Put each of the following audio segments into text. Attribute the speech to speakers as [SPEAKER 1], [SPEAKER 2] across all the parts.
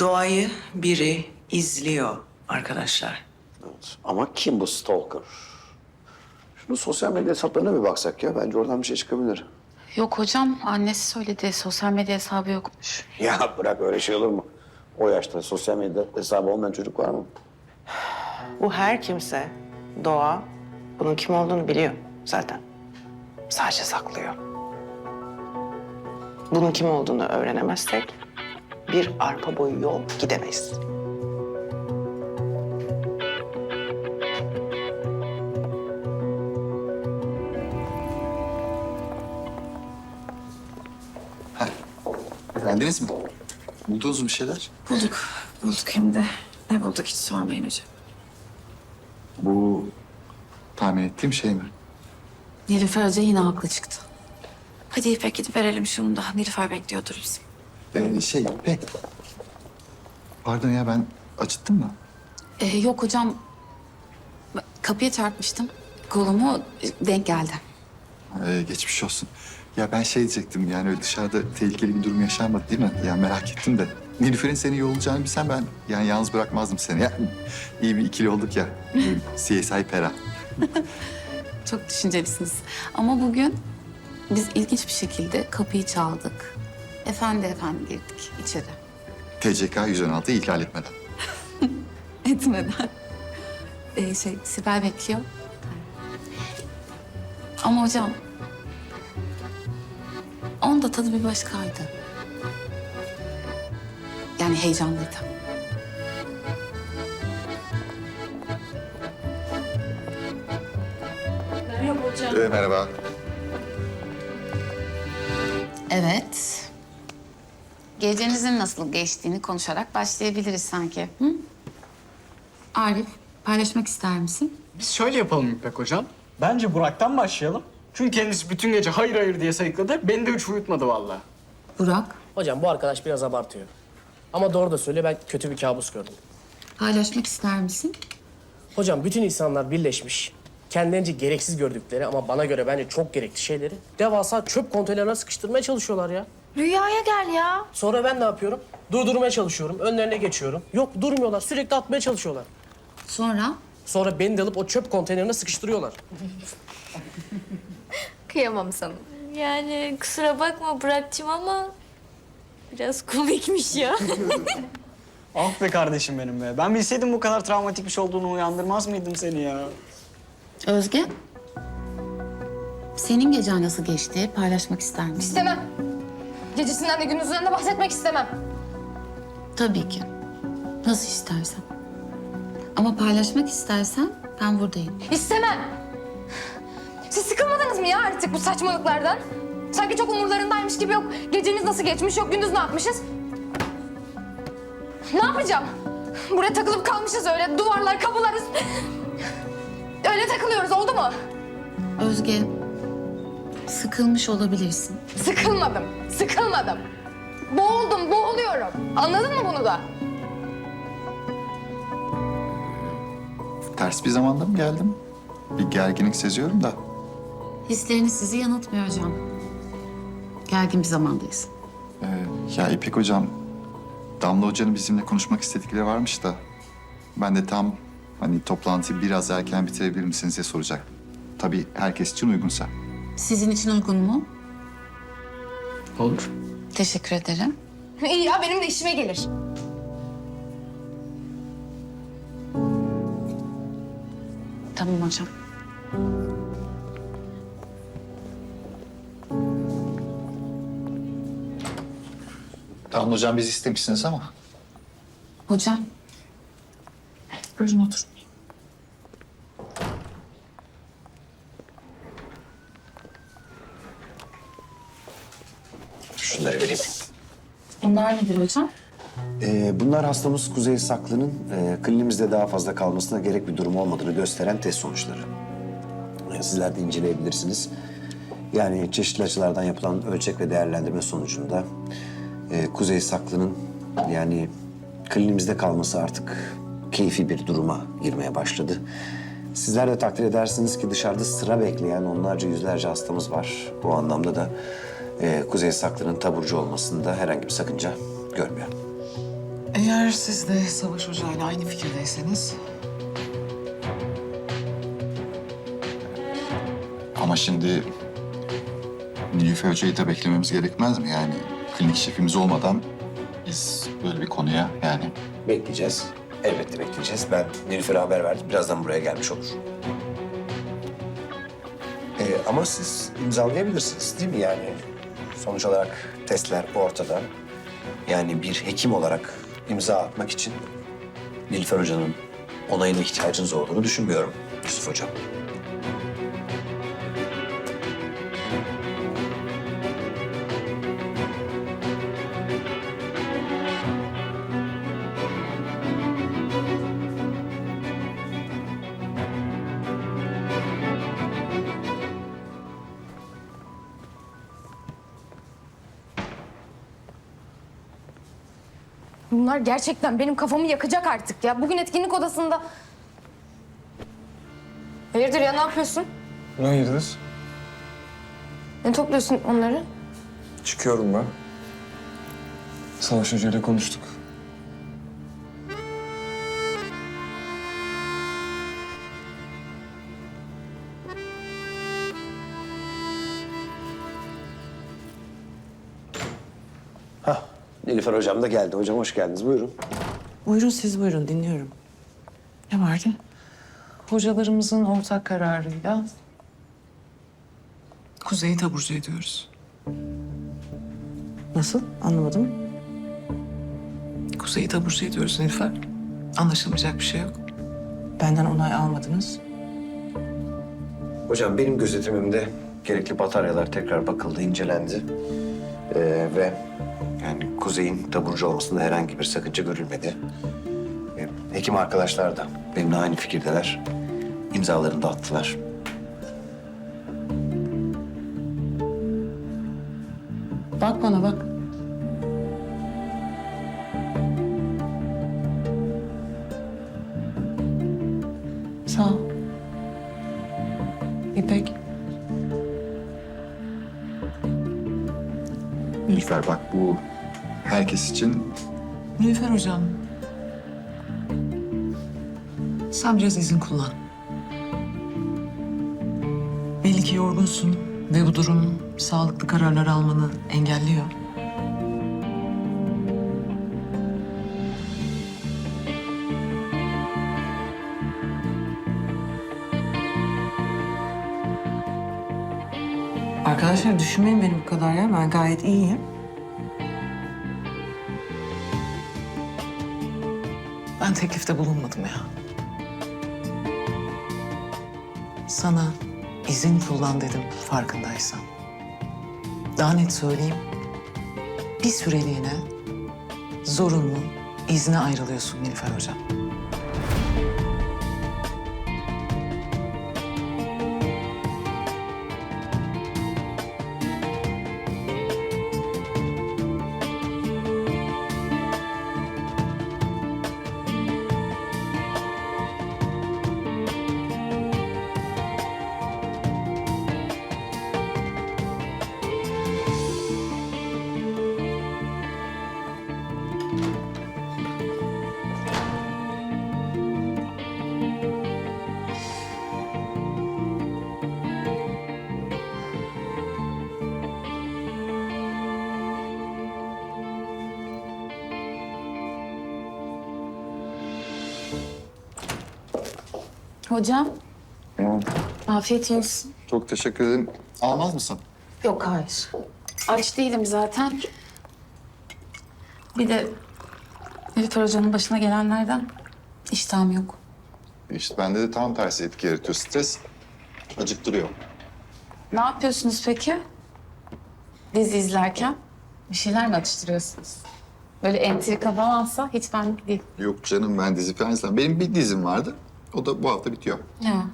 [SPEAKER 1] Doğayı biri izliyor arkadaşlar.
[SPEAKER 2] Evet. Ama kim bu stalker? Şunu sosyal medya hesaplarına bir baksak ya. Bence oradan bir şey çıkabilir.
[SPEAKER 3] Yok hocam annesi söyledi sosyal medya hesabı yokmuş.
[SPEAKER 2] Ya bırak öyle şey olur mu? O yaşta sosyal medya hesabı olmayan çocuk var mı?
[SPEAKER 1] Bu her kimse doğa bunun kim olduğunu biliyor zaten. Sadece saklıyor. Bunun kim olduğunu öğrenemezsek bir arpa boyu yol gidemeyiz.
[SPEAKER 4] Beğendiniz mi? Buldunuz mu bir şeyler?
[SPEAKER 5] Bulduk. Bulduk hem de. Ne bulduk hiç sormayın hocam.
[SPEAKER 4] Bu tahmin ettiğim şey mi?
[SPEAKER 3] Nilüfer Hoca yine haklı çıktı.
[SPEAKER 5] Hadi İpek gidip verelim şunu da. Nilüfer bekliyordur bizi.
[SPEAKER 4] Ee, şey, pek. Pardon ya ben acıttım mı?
[SPEAKER 3] Ee, yok hocam kapıya çarpmıştım. Kolumu denk geldi.
[SPEAKER 4] Ee, geçmiş olsun. Ya ben şey diyecektim yani öyle dışarıda tehlikeli bir durum yaşanmadı değil mi? Ya merak ettim de. Nilüfer'in seni yollayacağını bilsem ben yani yalnız bırakmazdım seni. Ya, iyi bir ikili olduk ya. CSI Pera.
[SPEAKER 3] Çok düşüncelisiniz. Ama bugün biz ilginç bir şekilde kapıyı çaldık. Efendi efendi girdik içeri.
[SPEAKER 4] TCK 116'yı ihlal etmeden.
[SPEAKER 3] Etmeden. Ee, şey Sibel bekliyor. Ama hocam onun da tadı bir başkaydı. Yani heyecanlıydı.
[SPEAKER 4] Ee, merhaba.
[SPEAKER 3] Evet. Gecenizin nasıl geçtiğini konuşarak başlayabiliriz sanki. Hı? Arif, paylaşmak ister misin?
[SPEAKER 6] Biz şöyle yapalım İpek hocam. Bence Burak'tan başlayalım. Çünkü kendisi bütün gece hayır hayır diye sayıkladı. Beni de hiç uyutmadı vallahi.
[SPEAKER 3] Burak,
[SPEAKER 7] Hocam bu arkadaş biraz abartıyor. Ama doğru da söylüyor ben kötü bir kabus gördüm.
[SPEAKER 3] paylaşmak ister misin?
[SPEAKER 7] Hocam bütün insanlar birleşmiş. Kendilerince gereksiz gördükleri ama bana göre bence çok gerekli şeyleri devasa çöp konteynerine sıkıştırmaya çalışıyorlar ya.
[SPEAKER 5] Rüyaya gel ya.
[SPEAKER 7] Sonra ben ne yapıyorum? Durdurmaya çalışıyorum, önlerine geçiyorum. Yok durmuyorlar, sürekli atmaya çalışıyorlar.
[SPEAKER 3] Sonra
[SPEAKER 7] Sonra beni de alıp o çöp konteynerine sıkıştırıyorlar.
[SPEAKER 8] Kıyamam sana. Yani kusura bakma Burak'cığım ama biraz komikmiş ya.
[SPEAKER 6] Ah be kardeşim benim be. Ben bilseydim bu kadar travmatik bir şey olduğunu uyandırmaz mıydım seni ya?
[SPEAKER 3] Özge, senin gecen nasıl geçti? Paylaşmak ister misin?
[SPEAKER 8] istemem. Gecesinden de gündüzünden de bahsetmek istemem.
[SPEAKER 3] Tabii ki. Nasıl istersen. Ama paylaşmak istersen ben buradayım.
[SPEAKER 8] İstemem. Siz sıkılmadınız mı ya artık bu saçmalıklardan? Sanki çok umurlarındaymış gibi yok. Geceniz nasıl geçmiş, yok gündüz ne yapmışız? Ne yapacağım? Buraya takılıp kalmışız öyle. Duvarlar, kapılarız. Öyle takılıyoruz oldu mu?
[SPEAKER 3] Özge, sıkılmış olabilirsin.
[SPEAKER 8] Sıkılmadım, sıkılmadım. Boğuldum, boğuluyorum. Anladın mı bunu da?
[SPEAKER 4] Ters bir zamanda mı geldim? Bir gerginlik seziyorum da.
[SPEAKER 3] Hisleriniz sizi yanıltmıyor hocam. Gergin bir zamandayız.
[SPEAKER 4] Ee, ya İpek hocam, Damla hocanın bizimle konuşmak istedikleri varmış da... ...ben de tam hani toplantıyı biraz erken bitirebilir misiniz diye soracak. Tabii herkes için uygunsa.
[SPEAKER 3] Sizin için uygun mu?
[SPEAKER 6] Olur.
[SPEAKER 3] Teşekkür ederim.
[SPEAKER 8] İyi ya benim de işime gelir.
[SPEAKER 3] Tamam hocam.
[SPEAKER 4] Damla hocam biz istemişsiniz ama.
[SPEAKER 3] Hocam. Buyurun oturun.
[SPEAKER 2] Şunları vereyim.
[SPEAKER 3] Bunlar nedir hocam?
[SPEAKER 2] Ee, bunlar hastamız Kuzey Saklı'nın e, klinimizde daha fazla kalmasına gerek bir durum olmadığını gösteren test sonuçları. Ee, sizler de inceleyebilirsiniz. Yani çeşitli açılardan yapılan ölçek ve değerlendirme sonucunda e, Kuzey Saklı'nın yani klinimizde kalması artık keyfi bir duruma girmeye başladı. Sizler de takdir edersiniz ki dışarıda sıra bekleyen onlarca yüzlerce hastamız var. Bu anlamda da e, Kuzey Saklı'nın taburcu olmasında herhangi bir sakınca görmüyorum.
[SPEAKER 9] Eğer siz de Savaş Hoca ile aynı fikirdeyseniz...
[SPEAKER 4] Ama şimdi Nilüfer Hoca'yı da beklememiz gerekmez mi? Yani klinik şefimiz olmadan biz böyle bir konuya yani...
[SPEAKER 2] Bekleyeceğiz. Elbette bekleyeceğiz. Ben Nilüfer'e haber verdim. Birazdan buraya gelmiş olur. Ee, ama siz imzalayabilirsiniz değil mi yani? Sonuç olarak testler ortada. Yani bir hekim olarak imza atmak için Nilüfer Hoca'nın onayına ihtiyacınız olduğunu düşünmüyorum Yusuf Hocam.
[SPEAKER 8] Bunlar gerçekten benim kafamı yakacak artık ya. Bugün etkinlik odasında... Hayırdır ya ne yapıyorsun?
[SPEAKER 10] Hayırdır?
[SPEAKER 8] Ne topluyorsun onları?
[SPEAKER 10] Çıkıyorum ben. Savaş Hoca ile konuştuk.
[SPEAKER 2] Nilüfer Hocam da geldi. Hocam hoş geldiniz. Buyurun.
[SPEAKER 9] Buyurun siz buyurun dinliyorum. Ne vardı? Hocalarımızın ortak kararıyla Kuzey'i taburcu ediyoruz. Nasıl? Anlamadım. Kuzey'i taburcu ediyoruz Nilüfer. Anlaşılmayacak bir şey yok. Benden onay almadınız.
[SPEAKER 2] Hocam benim gözetimimde gerekli bataryalar tekrar bakıldı, incelendi. Ee, ve yani Kuzey'in taburcu olmasında herhangi bir sakınca görülmedi. Ee, hekim arkadaşlar da benimle aynı fikirdeler. İmzalarını da attılar.
[SPEAKER 9] Bak bana bak.
[SPEAKER 4] Nilüfer bak bu herkes için
[SPEAKER 9] Nilüfer hocam. Sen biraz izin kullan. Belli ki yorgunsun ve bu durum sağlıklı kararlar almanı engelliyor. Arkadaşlar düşünmeyin beni bu kadar ya. Ben gayet iyiyim. Ben teklifte bulunmadım ya. Sana izin kullan dedim farkındaysan. Daha net söyleyeyim. Bir süreliğine zorunlu izne ayrılıyorsun Nilüfer Hocam.
[SPEAKER 3] Hocam. Afiyet olsun.
[SPEAKER 4] çok teşekkür ederim. Almaz mısın?
[SPEAKER 3] Yok hayır. Aç değilim zaten. Bir de Nilüfer Hoca'nın başına gelenlerden iştahım yok.
[SPEAKER 4] İşte bende de tam tersi etki yaratıyor. Stres acıktırıyor.
[SPEAKER 3] Ne yapıyorsunuz peki? Dizi izlerken bir şeyler mi atıştırıyorsunuz? Böyle entrika falansa hiç benlik değil.
[SPEAKER 4] Yok canım ben dizi falan izlemem. Benim bir dizim vardı. O da bu hafta bitiyor.
[SPEAKER 3] Ya.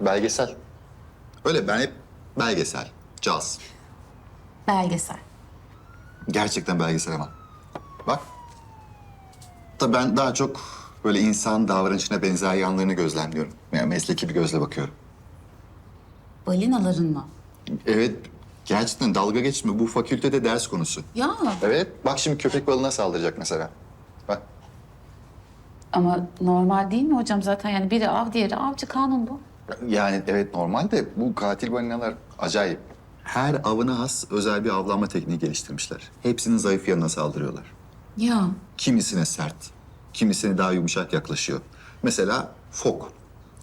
[SPEAKER 4] Belgesel. Öyle ben hep belgesel. Caz.
[SPEAKER 3] Belgesel.
[SPEAKER 4] Gerçekten belgesel ama. Bak. Da ben daha çok böyle insan davranışına benzer yanlarını gözlemliyorum. Yani mesleki bir gözle bakıyorum.
[SPEAKER 3] Balinaların mı?
[SPEAKER 4] Evet, gerçekten dalga geçme. Bu fakültede ders konusu.
[SPEAKER 3] Ya.
[SPEAKER 4] Evet, bak şimdi köpek balığına saldıracak mesela.
[SPEAKER 3] Ama normal değil mi hocam zaten yani biri av diğeri avcı kanun bu.
[SPEAKER 4] Yani evet normal de bu katil balinalar acayip. Her avına has özel bir avlanma tekniği geliştirmişler. Hepsinin zayıf yanına saldırıyorlar.
[SPEAKER 3] Ya
[SPEAKER 4] Kimisine sert, kimisine daha yumuşak yaklaşıyor. Mesela fok.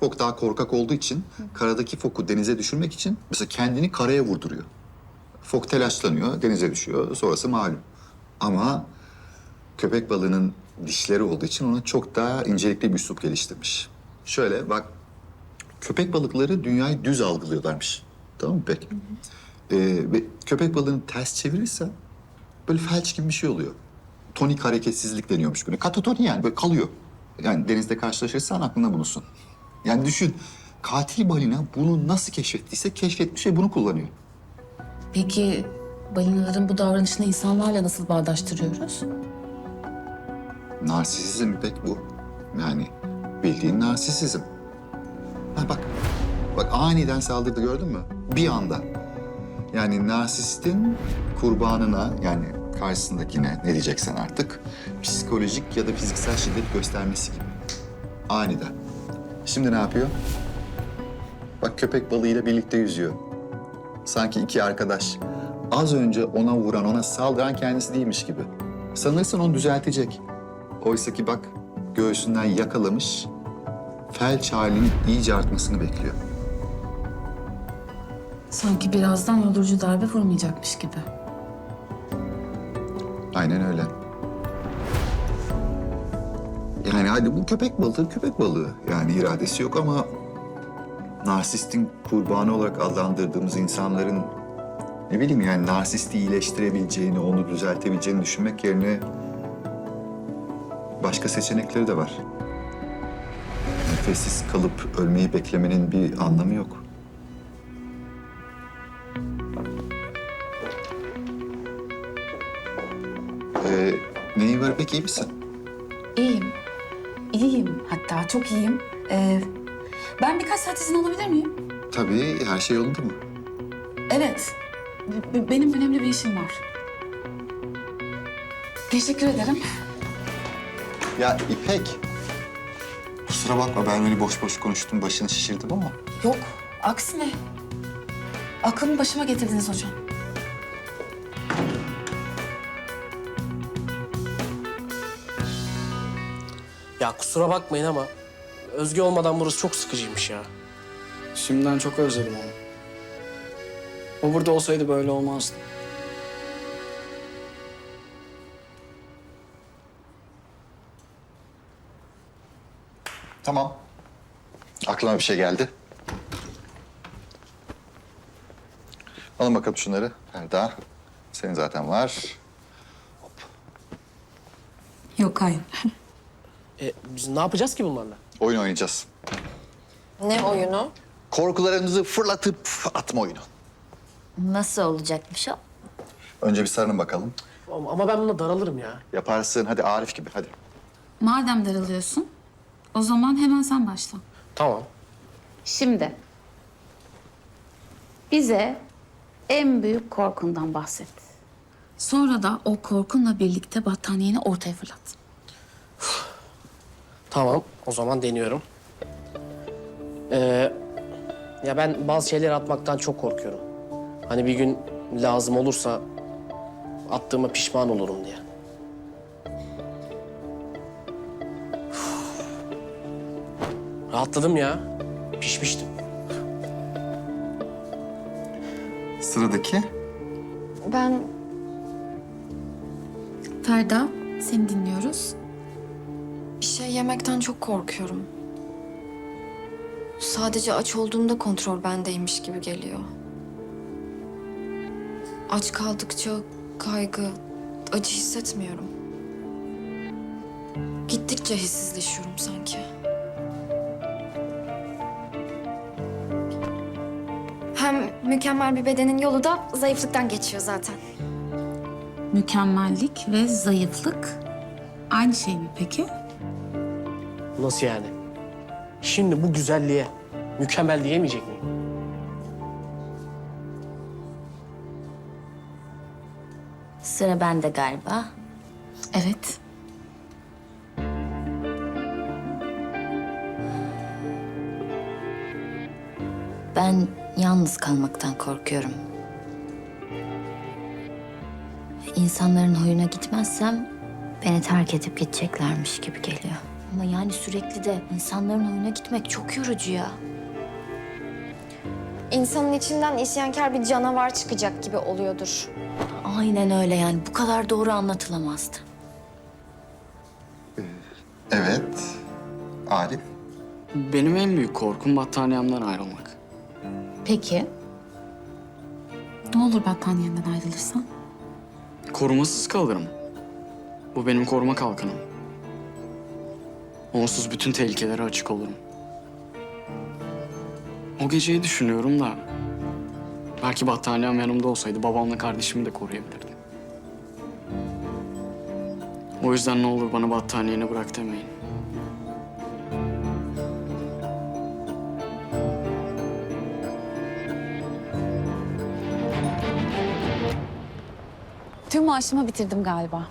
[SPEAKER 4] Fok daha korkak olduğu için karadaki foku denize düşürmek için mesela kendini karaya vurduruyor. Fok telaşlanıyor, denize düşüyor. Sonrası malum. Ama köpek balığının dişleri olduğu için ona çok daha incelikli bir üslup geliştirmiş. Şöyle bak, köpek balıkları dünyayı düz algılıyorlarmış. Tamam mı pek? Ee, ve köpek balığını ters çevirirsen böyle felç gibi bir şey oluyor. Tonik hareketsizlik deniyormuş böyle. Katatoni yani böyle kalıyor. Yani denizde karşılaşırsan aklında bulunsun. Yani düşün, katil balina bunu nasıl keşfettiyse keşfetmiş ve bunu kullanıyor.
[SPEAKER 3] peki balinaların bu davranışını insanlarla nasıl bağdaştırıyoruz?
[SPEAKER 4] Narsisizm pek bu. Yani bildiğin narsisizm. Ha bak, bak aniden saldırdı gördün mü? Bir anda. Yani narsistin kurbanına yani karşısındakine ne diyeceksen artık psikolojik ya da fiziksel şiddet göstermesi gibi. Aniden. Şimdi ne yapıyor? Bak köpek balığıyla birlikte yüzüyor. Sanki iki arkadaş. Az önce ona vuran, ona saldıran kendisi değilmiş gibi. Sanırsın onu düzeltecek. Oysa ki bak göğsünden yakalamış, felç halinin iyice artmasını bekliyor.
[SPEAKER 3] Sanki birazdan öldürücü darbe vurmayacakmış gibi.
[SPEAKER 4] Aynen öyle. Yani hadi bu köpek balığı köpek balığı. Yani iradesi yok ama narsistin kurbanı olarak adlandırdığımız insanların ne bileyim yani narsisti iyileştirebileceğini, onu düzeltebileceğini düşünmek yerine başka seçenekleri de var. Nefessiz kalıp ölmeyi beklemenin bir anlamı yok. Ee, neyin var peki iyi misin?
[SPEAKER 3] İyiyim. İyiyim. Hatta çok iyiyim. Ee, ben birkaç saat izin alabilir miyim?
[SPEAKER 4] Tabii her şey yolunda mı?
[SPEAKER 3] Evet. B- benim önemli bir işim var. Teşekkür ederim.
[SPEAKER 4] Ya İpek. Kusura bakma ben öyle boş boş konuştum başını şişirdim ama.
[SPEAKER 3] Yok, aksine. Aklımı başıma getirdiniz hocam.
[SPEAKER 7] Ya kusura bakmayın ama Özge olmadan burası çok sıkıcıymış ya.
[SPEAKER 6] Şimdiden çok özledim onu. O burada olsaydı böyle olmazdı.
[SPEAKER 4] Tamam. Aklıma bir şey geldi. Alın bakalım şunları. Ferda. Senin zaten var.
[SPEAKER 3] Yok, hayır.
[SPEAKER 7] E, biz ne yapacağız ki bunlarla?
[SPEAKER 4] Oyun oynayacağız.
[SPEAKER 5] Ne oyunu?
[SPEAKER 4] Korkularınızı fırlatıp atma oyunu.
[SPEAKER 5] Nasıl olacakmış o?
[SPEAKER 4] Önce bir sarının bakalım.
[SPEAKER 7] Ama ama ben buna daralırım ya.
[SPEAKER 4] Yaparsın. Hadi Arif gibi hadi.
[SPEAKER 3] Madem daralıyorsun, o zaman hemen sen başla.
[SPEAKER 7] Tamam.
[SPEAKER 3] Şimdi bize en büyük korkundan bahset. Sonra da o korkunla birlikte battaniyeni ortaya fırlat.
[SPEAKER 7] Tamam. O zaman deniyorum. Ee, ya ben bazı şeyleri atmaktan çok korkuyorum. Hani bir gün lazım olursa attığıma pişman olurum diye. Rahatladım ya. Pişmiştim.
[SPEAKER 4] Sıradaki.
[SPEAKER 8] Ben
[SPEAKER 3] Ferda, seni dinliyoruz.
[SPEAKER 5] Bir şey yemekten çok korkuyorum. Sadece aç olduğumda kontrol bendeymiş gibi geliyor. Aç kaldıkça kaygı, acı hissetmiyorum. Gittikçe hissizleşiyorum sanki. mükemmel bir bedenin yolu da zayıflıktan geçiyor zaten.
[SPEAKER 3] Mükemmellik ve zayıflık aynı şey mi peki?
[SPEAKER 7] Nasıl yani? Şimdi bu güzelliğe mükemmel diyemeyecek miyim?
[SPEAKER 5] Sıra bende galiba.
[SPEAKER 3] Evet.
[SPEAKER 5] Ben yalnız kalmaktan korkuyorum. İnsanların huyuna gitmezsem beni terk edip gideceklermiş gibi geliyor. Ama yani sürekli de insanların huyuna gitmek çok yorucu ya.
[SPEAKER 8] İnsanın içinden isyankar bir canavar çıkacak gibi oluyordur.
[SPEAKER 5] Aynen öyle yani bu kadar doğru anlatılamazdı.
[SPEAKER 4] Evet. Arif.
[SPEAKER 6] Benim en büyük korkum battaniyemden ayrılmak.
[SPEAKER 3] Peki. Ne olur battaniyenden ayrılırsan?
[SPEAKER 6] Korumasız kalırım. Bu benim koruma kalkanım. Onsuz bütün tehlikelere açık olurum. O geceyi düşünüyorum da... Belki battaniyem yanımda olsaydı babamla kardeşimi de koruyabilirdim. O yüzden ne olur bana battaniyeni bırak demeyin.
[SPEAKER 3] Tüm maaşımı bitirdim galiba.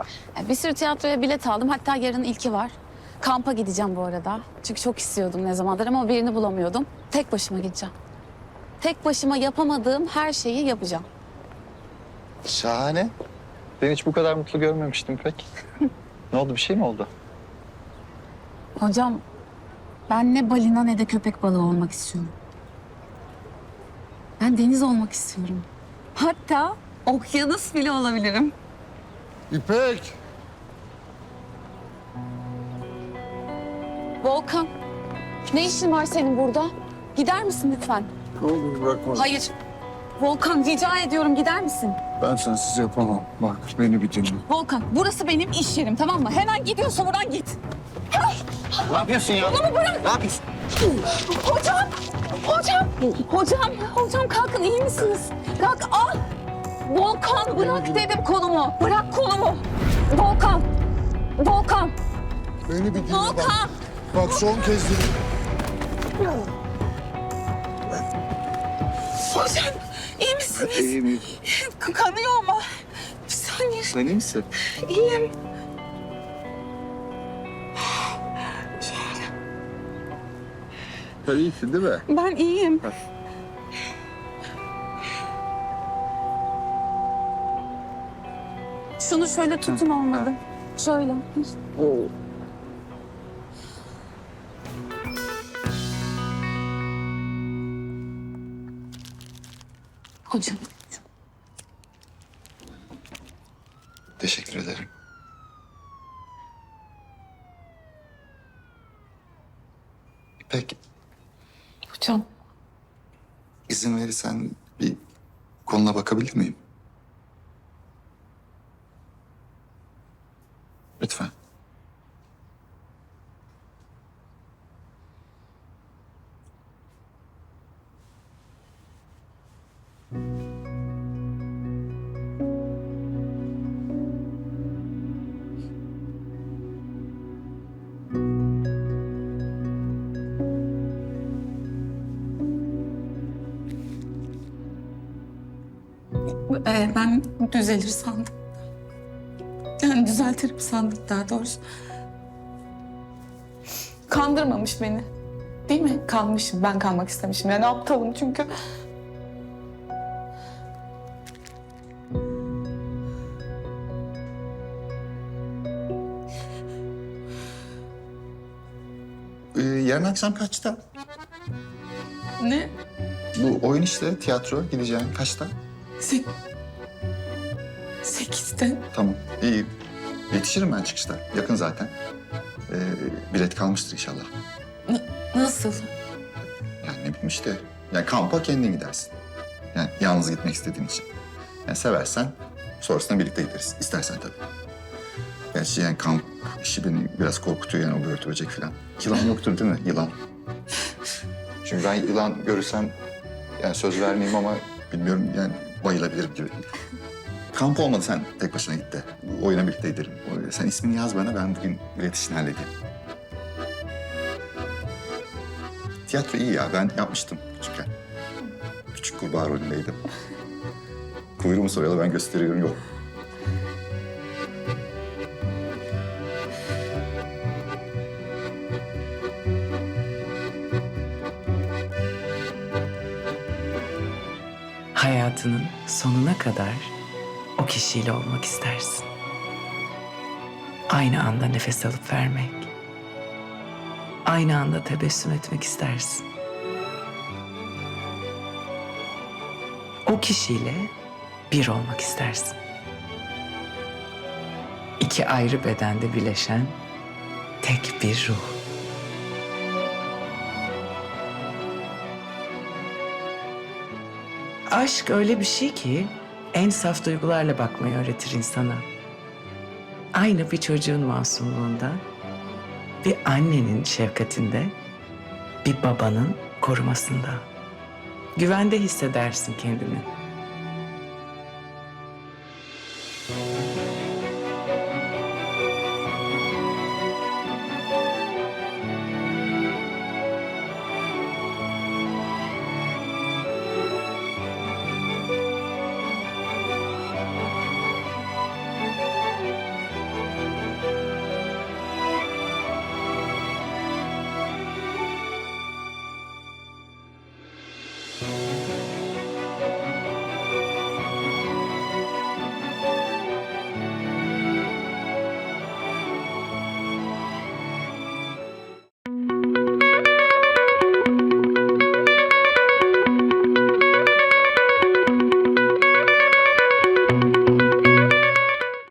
[SPEAKER 3] Bir sürü tiyatroya bilet aldım. Hatta yarın ilki var. Kampa gideceğim bu arada. Çünkü çok istiyordum ne zamandır ama birini bulamıyordum. Tek başıma gideceğim. Tek başıma yapamadığım her şeyi yapacağım.
[SPEAKER 4] Şahane. Ben hiç bu kadar mutlu görmemiştim pek. ne oldu bir şey mi oldu?
[SPEAKER 3] Hocam ben ne balina ne de köpek balığı olmak istiyorum. Ben deniz olmak istiyorum. Hatta okyanus bile olabilirim.
[SPEAKER 4] İpek.
[SPEAKER 3] Volkan, ne işin var senin burada? Gider misin lütfen?
[SPEAKER 10] Ne olur bırakma.
[SPEAKER 3] Hayır. Volkan rica ediyorum gider misin?
[SPEAKER 10] Ben sensiz yapamam. Bak beni bir dinle.
[SPEAKER 3] Volkan burası benim iş yerim tamam mı? Hemen gidiyorsun buradan git.
[SPEAKER 2] Ne yapıyorsun ya?
[SPEAKER 3] Kolumu bırak.
[SPEAKER 2] Ne yapıyorsun?
[SPEAKER 3] Hocam, hocam, hocam, hocam kalkın iyi misiniz? Kalk al. Volkan bırak dedim kolumu. Bırak kolumu. Volkan, Volkan,
[SPEAKER 10] Beni bir dinle bak.
[SPEAKER 3] Volkan.
[SPEAKER 10] Bak son kez dinle.
[SPEAKER 3] Hocam iyi misiniz?
[SPEAKER 4] İyiyim iyiyim.
[SPEAKER 3] Kanıyor ama. Bir saniye.
[SPEAKER 4] Sen iyi misin?
[SPEAKER 3] İyiyim.
[SPEAKER 4] Sen iyisin değil mi?
[SPEAKER 3] Ben iyiyim. Şunu şöyle tutun olmadı. Şöyle. Hocam. Ee, ben düzelir sandım. Yani düzeltirim sandım daha doğrusu. Kandırmamış beni. Değil mi? Kalmışım. Ben kalmak istemişim. Yani aptalım çünkü.
[SPEAKER 4] Ee, yarın akşam kaçta?
[SPEAKER 3] Ne?
[SPEAKER 4] Bu oyun işte, tiyatro. Gideceğin kaçta?
[SPEAKER 3] Sek... Sekizde.
[SPEAKER 4] Tamam, iyi. Yetişirim ben çıkışta. Yakın zaten. Ee, bilet kalmıştır inşallah.
[SPEAKER 3] Nasıl?
[SPEAKER 4] Yani ne bileyim işte. Yani kampa kendin gidersin. Yani yalnız gitmek istediğin için. Yani seversen sonrasında birlikte gideriz. İstersen tabii. Gerçi yani kamp işi beni biraz korkutuyor yani o börtü böcek falan. Yılan yoktur değil mi? Yılan. Çünkü ben yılan görürsem yani söz vermeyeyim ama bilmiyorum yani bayılabilirim gibi. Kamp olmadı sen tek başına git de. Oyuna birlikte gidelim. O- Sen ismini yaz bana ben bugün bilet işini halledeyim. Tiyatro iyi ya. Ben yapmıştım küçükken. Küçük kurbağa rolündeydim. Kuyruğumu soruyorlar, ben gösteriyorum. Yok.
[SPEAKER 11] hayatının sonuna kadar kişiyle olmak istersin. Aynı anda nefes alıp vermek. Aynı anda tebessüm etmek istersin. O kişiyle bir olmak istersin. İki ayrı bedende birleşen tek bir ruh. Aşk öyle bir şey ki en saf duygularla bakmayı öğretir insana. Aynı bir çocuğun masumluğunda, bir annenin şefkatinde, bir babanın korumasında. Güvende hissedersin kendini.